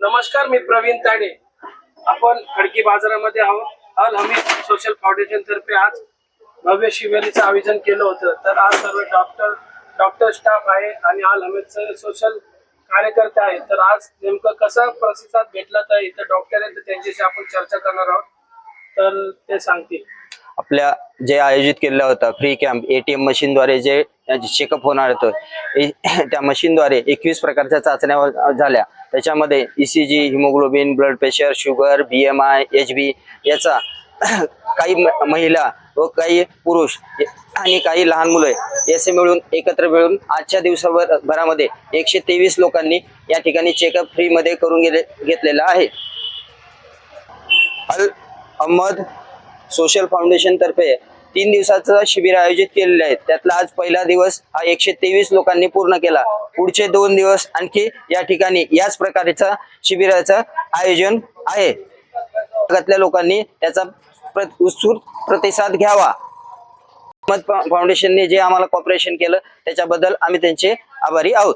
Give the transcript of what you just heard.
नमस्कार मी प्रवीण ताडे आपण खडकी बाजारामध्ये आहोत. अल हमीद सोशल फाउंडेशन तर्फे आज भव्य शिबिराचं आयोजन केलं होतं. तर आज सर्व डॉक्टर डॉक्टर स्टाफ आहे आणि अल हमीदचे सोशल कार्यकर्ते आहेत. तर आज नेमकं कसा प्रतिसाद भेटला तर इथं डॉक्टर आहेत तर त्यांच्याशी आपण चर्चा करणार आहोत. तर ते सांगतील. आपल्या जे आयोजित केलेला होता फ्री कॅम्प एटीएम मशीनद्वारे जे चेकअप होणार होतं त्या मशीनद्वारे एकवीस प्रकारच्या चाचण्या झाल्या. त्याच्यामध्ये ECG haemoglobin blood pressure sugar B M I H B याचा काही महिला व काही पुरुष आणि काही लहान मुलं याचे मिळून एकत्र मिळून आजच्या दिवसाभर भरामध्ये एकशे तेवीस लोकांनी या ठिकाणी चेकअप फ्रीमध्ये करून गेले घेतलेला आहे. अल अहमद सोशल फाउंडेशन तर्फे तीन दिवसाचं शिबिर आयोजित केलेले आहे त्यातला आज पहिला दिवस हा एकशे तेवीस लोकांनी पूर्ण केला. पुढचे दोन दिवस आणखी या ठिकाणी याच प्रकारचा शिबिराचं आयोजन आहे. भागातल्या लोकांनी त्याचा प्र- उत्स्फूर्त प्रतिसाद घ्यावा. फाउंडेशनने जे आम्हाला कॉपरेशन केलं त्याच्याबद्दल आम्ही त्यांचे आभारी आहोत.